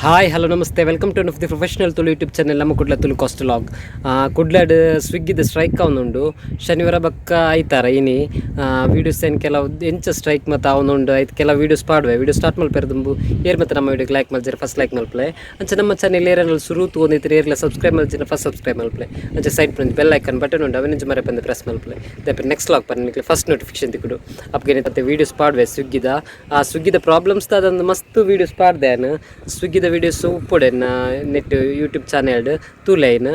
Hi hello ನಮಸ್ತೆ welcome to of the professional Tulu YouTube channel ನಮ್ಮ Kudla Tulu cast log ಕುಡ್ಲಾಡ್ ಸ್ವಿಗ್ಗಿದ ಸ್ಟ್ರೈಕ್ ಅವನುಂಡು ಶನಿವಾರ ಬಕ್ಕ ಆಯ್ತಾರ ಇನಿ ವೀಡಿಯೋಸ್ ಏನು ಕೆಲವು ಎಂಚ ಸ್ಟ್ರೈಕ್ ಮತ್ತು ಅವನುಂಡು ಆಯ್ತು ಕೆಲವು ವೀಡಿಯೋಸ್ ಪಾಡುವೆ ವೀಡಿಯೋ ಸ್ಟಾರ್ಟ್ ಮಲ್ಪೆರ್ದುಂಬು ಏರ್ ಮತ್ತೆ ನಮ್ಮ ವೀಡಿಯೋಗೆ ಲೈಕ್ ಮಲ್ಜಿರ ಫಸ್ಟ್ ಲೈಕ್ ಮಲ್ಪಲೆ ಅಂಚೆ ನಮ್ಮ ಚಾನೆಲ್ ಏರಲ್ಲಿ ಶುರು ತೊಗೊಂಡಿದ್ರೆ ಏರ್ಲ ಸಬ್ಸ್ಕ್ರೈಬ್ ಮಲ್ಜಿನ ಫಸ್ಟ್ ಸಬ್ಸ್ಕ್ರೈಬ್ ಮಲ್ಪಲೆ ಅಂಚೆ ಸೈಡ್ ಬಂದು ಬೆಲ್ ಐಕನ್ ಬಟನ್ ಉಂಡು ಅವನಿಂಚ ಮರೆ ಬಂದು ಪ್ರೆಸ್ ಮಲ್ಪಲೆ ದಪ್ಪ ನೆಕ್ಸ್ಟ್ ಲಾಗ್ ನಿಮಗೆ ಫಸ್ಟ್ ನೋಟಿಫಿಕೇಶನ್ ತಿಕ್ಕಿಡು ಅಪ್ಗೆ ಮತ್ತೆ ವೀಡಿಯೋಸ್ ಪಾಡುವೆ ಸ್ವಿಗ್ಗಿದ ಆ ಸ್ವಿಗ್ಗಿದ ಪ್ರಾಬ್ಲಮ್ಸ್ ಅದೊಂದು ಮಸ್ತ್ ವೀಡಿಯೋಸ್ ಪಾಡ್ದೆ ಸ್ವಿಗ್ಗಿದ ವೀಡಿಯೋಸ್ ಉಪ್ಪುಡೆ ನೆಟ್ ಯೂಟ್ಯೂಬ್ ಚಾನೆಲ್ ತೂಲೈನ್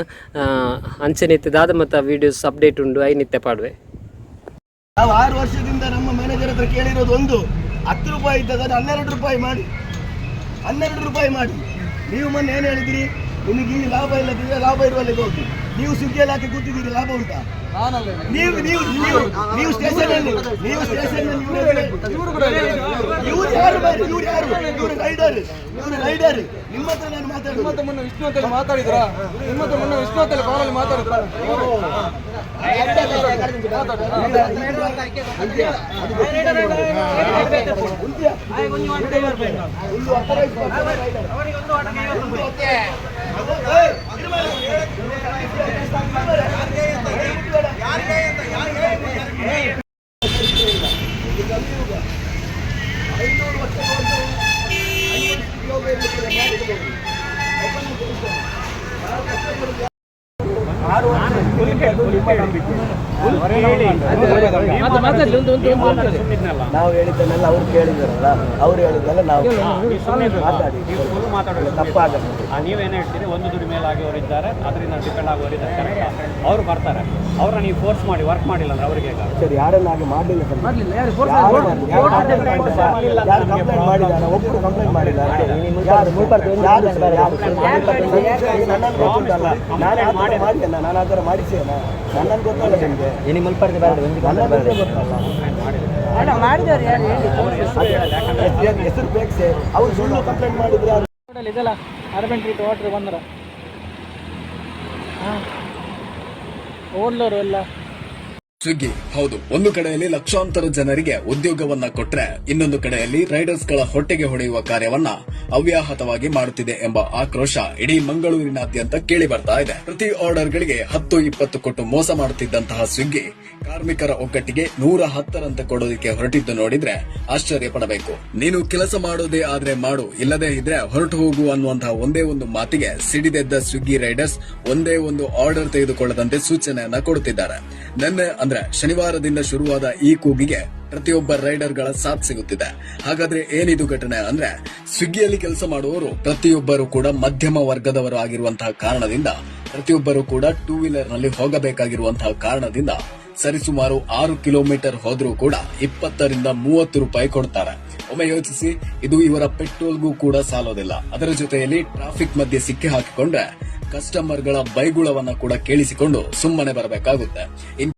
ಅಂಚೆ ನಿತ್ಯದಾದ ಮತ್ತು ವಿಡಿಯೋಸ್ ಅಪ್ಡೇಟ್ ಉಂಡು ಐ ನಿತ್ಯ ಪಾಡುವೆ. ನಾವು ಆರು ವರ್ಷದಿಂದ ನಮ್ಮ ಮ್ಯಾನೇಜರ್ ಹತ್ರ ಕೇಳಿರೋದು ಒಂದು ಹತ್ತು ರೂಪಾಯಿ ಇದ್ದದ ಹನ್ನೆರಡು ರೂಪಾಯಿ ಮಾಡಿ. ಹನ್ನೆರಡು ರೂಪಾಯಿ ಮಾಡಿ. ನೀವು ಮೊನ್ನೆ ಏನು ಹೇಳಿದ್ರಿ? ನಿಮಗೆ ಇಲ್ಲಿ ಲಾಭ ಇಲ್ಲದಿದ್ರೆ ಲಾಭ ಇರುವಲ್ಲಿಗೆ ಹೋಗಿ. ನೀವು ಸ್ವಿಗ್ಗಿಯಲ್ಲಿ ಹಾಕಿ ಕೂತಿದ್ದೀರಿ ಲಾಭ ಉಂಟಾ? ನೀವು ನೀವು ನೀವು ಸ್ಟೇಷನ್ ನೀವು ಸ್ಟೇಷನ್ ಯಾರು? ಇವ್ರು ಯಾರು ಇವ್ರು ರೈಡರ್ ಇವ್ರು ರೈಡರ್ ನಿಮ್ಮ ಹತ್ರ ನಾನು ಮಾತಾಡುದು ನಿಮ್ಮತ್ತ ಮೊನ್ನೆ ವಿಷ್ಣು ಅಂತೇಳಿ ಮಾತಾಡಿದ್ರ ನಿಮ್ಮತ್ತ ಮೊನ್ನೆ ವಿಷ್ಣು ಅಂತೇಳಿ ಕಾಲಲ್ಲಿ ಮಾತಾಡಿದ್ರ ஆறு வருஷம். ನಾವು ಹೇಳಿದ್ದನ್ನೆಲ್ಲ ಅವ್ರು ಕೇಳಿದಾರಲ್ಲ ಅವ್ರು ಹೇಳಿದ್ದೆಲ್ಲ ನಾವು ಮಾತಾಡಿ ತಪ್ಪಾಗಲ್ಲ ಆ, ನೀವೇನು ಹೇಳ್ತೀರಿ ಒಂದು ದುಡಿ ಮೇಲೆ ಆಗಿರೋರು ಇದ್ದಾರೆ ಅದರಿಂದ ಡಿಪೆಂಡ್ ಆಗೋರು ಇದ್ದಾರೆ ಕರೆಕ್ಟ್ ಅವ್ರು ಬರ್ತಾರೆ ಅವ್ರನ್ನ ನೀವು ಫೋರ್ಸ್ ಮಾಡಿ ವರ್ಕ್ ಮಾಡಿಲ್ಲ ಅಂದ್ರೆ ಅವ್ರಿಗೆ ಸರಿ ಯಾರನ್ನ ಹಾಗೆ ಮಾಡಲಿಲ್ಲ ಸರ್ ಮಾಡ್ಲಿಲ್ಲ? ಯಾರು complaint ಮಾಡಿದ್ದಾರೆ? ಒಬ್ರು ಕಂಪ್ಲೇಂಟ್ ಮಾಡಿದ್ದಾರೆ ಯಾರು ಯಾರು ಯಾರು? ನಾನು ಆ ಥರ ಮಾಡಿದ್ದೇನೆ ನಾನು ಆ ಥರ ಮಾಡಿದ್ದೇನ ನನ್ನನ್ನು ಗೊತ್ತಲ್ಲ ನಿಮಗೆ. ನನ್ನನ್ನು ಗೊತ್ತಲ್ಲ. ಅದೇ, ಹೆಸರು ಬೇಕು ಸರ್. ಅವ್ರು ಸುಳ್ಳು ಕಂಪ್ಲೇಂಟ್ ಮಾಡಿದ್ರೆ ಇದೆಲ್ಲ ಅರ್ಬನ್ ಟ್ರೀಟ್ ವಾಟರ್ ಬಂದ್ರ. ಓಡ್ಲೋರು ಎಲ್ಲ. ಸ್ವಿಗ್ಗಿ ಹೌದು, ಒಂದು ಕಡೆಯಲ್ಲಿ ಲಕ್ಷಾಂತರ ಜನರಿಗೆ ಉದ್ಯೋಗವನ್ನ ಕೊಟ್ರೆ ಇನ್ನೊಂದು ಕಡೆಯಲ್ಲಿ ರೈಡರ್ಸ್ಗಳ ಹೊಟ್ಟೆಗೆ ಹೊಡೆಯುವ ಕಾರ್ಯವನ್ನ ಅವ್ಯಾಹತವಾಗಿ ಮಾಡುತ್ತಿದೆ ಎಂಬ ಆಕ್ರೋಶ ಇಡೀ ಮಂಗಳೂರಿನಾದ್ಯಂತ ಕೇಳಿ ಬರ್ತಾ ಇದೆ. ಪ್ರತಿ ಆರ್ಡರ್ ಗಳಿಗೆ ಹತ್ತು, ಇಪ್ಪತ್ತು ಕೊಟ್ಟು ಮೋಸ ಮಾಡುತ್ತಿದ್ದಂತಹ ಸ್ವಿಗ್ಗಿ ಕಾರ್ಮಿಕರ ಒಗ್ಗಟ್ಟಿಗೆ ನೂರ ಹತ್ತರಂತೆ ಕೊಡೋದಕ್ಕೆ ಹೊರಟಿದ್ದು ನೋಡಿದ್ರೆ ಆಶ್ಚರ್ಯ ಪಡಬೇಕು. ನೀನು ಕೆಲಸ ಮಾಡೋದೇ ಆದ್ರೆ ಮಾಡು, ಇಲ್ಲದೇ ಇದ್ರೆ ಹೊರಟು ಹೋಗು ಅನ್ನುವಂತಹ ಒಂದೇ ಒಂದು ಮಾತಿಗೆ ಸಿಡಿದೆದ್ದ ಸ್ವಿಗ್ಗಿ ರೈಡರ್ಸ್ ಒಂದೇ ಒಂದು ಆರ್ಡರ್ ತೆಗೆದುಕೊಳ್ಳದಂತೆ ಸೂಚನೆಯನ್ನ ಕೊಡುತ್ತಿದ್ದಾರೆ. ನಿನ್ನೆ ಅಂದ್ರೆ ಶನಿವಾರದಿಂದ ಶುರುವಾದ ಈ ಕೂಗಿಗೆ ಪ್ರತಿಯೊಬ್ಬ ರೈಡರ್ಗಳ ಸಾಥ್ ಸಿಗುತ್ತಿದೆ. ಹಾಗಾದ್ರೆ ಏನಿದು ಘಟನೆ ಅಂದ್ರೆ ಸ್ವಿಗ್ಗಿಯಲ್ಲಿ ಕೆಲಸ ಮಾಡುವವರು ಪ್ರತಿಯೊಬ್ಬರು ಕೂಡ ಮಧ್ಯಮ ವರ್ಗದವರು ಆಗಿರುವಂತಹ ಕಾರಣದಿಂದ ಪ್ರತಿಯೊಬ್ಬರು ಕೂಡ ಟೂ ವೀಲರ್ನಲ್ಲಿ ಹೋಗಬೇಕಾಗಿರುವಂತಹ ಕಾರಣದಿಂದ ಸರಿಸುಮಾರು ಆರು ಕಿಲೋಮೀಟರ್ ಹೋದ್ರೂ ಕೂಡ ಇಪ್ಪತ್ತರಿಂದ ಮೂವತ್ತು ರೂಪಾಯಿ ಕೊಡ್ತಾರೆ. ಒಮ್ಮೆ ಯೋಚಿಸಿ, ಇದು ಇವರ ಪೆಟ್ರೋಲ್ಗೂ ಕೂಡ ಸಾಲೋದಿಲ್ಲ. ಅದರ ಜೊತೆಯಲ್ಲಿ ಟ್ರಾಫಿಕ್ ಮಧ್ಯೆ ಸಿಕ್ಕಿ ಹಾಕಿಕೊಂಡ್ರೆ ಕಸ್ಟಮರ್ಗಳ ಬೈಗುಳವನ್ನ ಕೂಡ ಕೇಳಿಸಿಕೊಂಡು ಸುಮ್ಮನೆ ಬರಬೇಕಾಗುತ್ತೆ.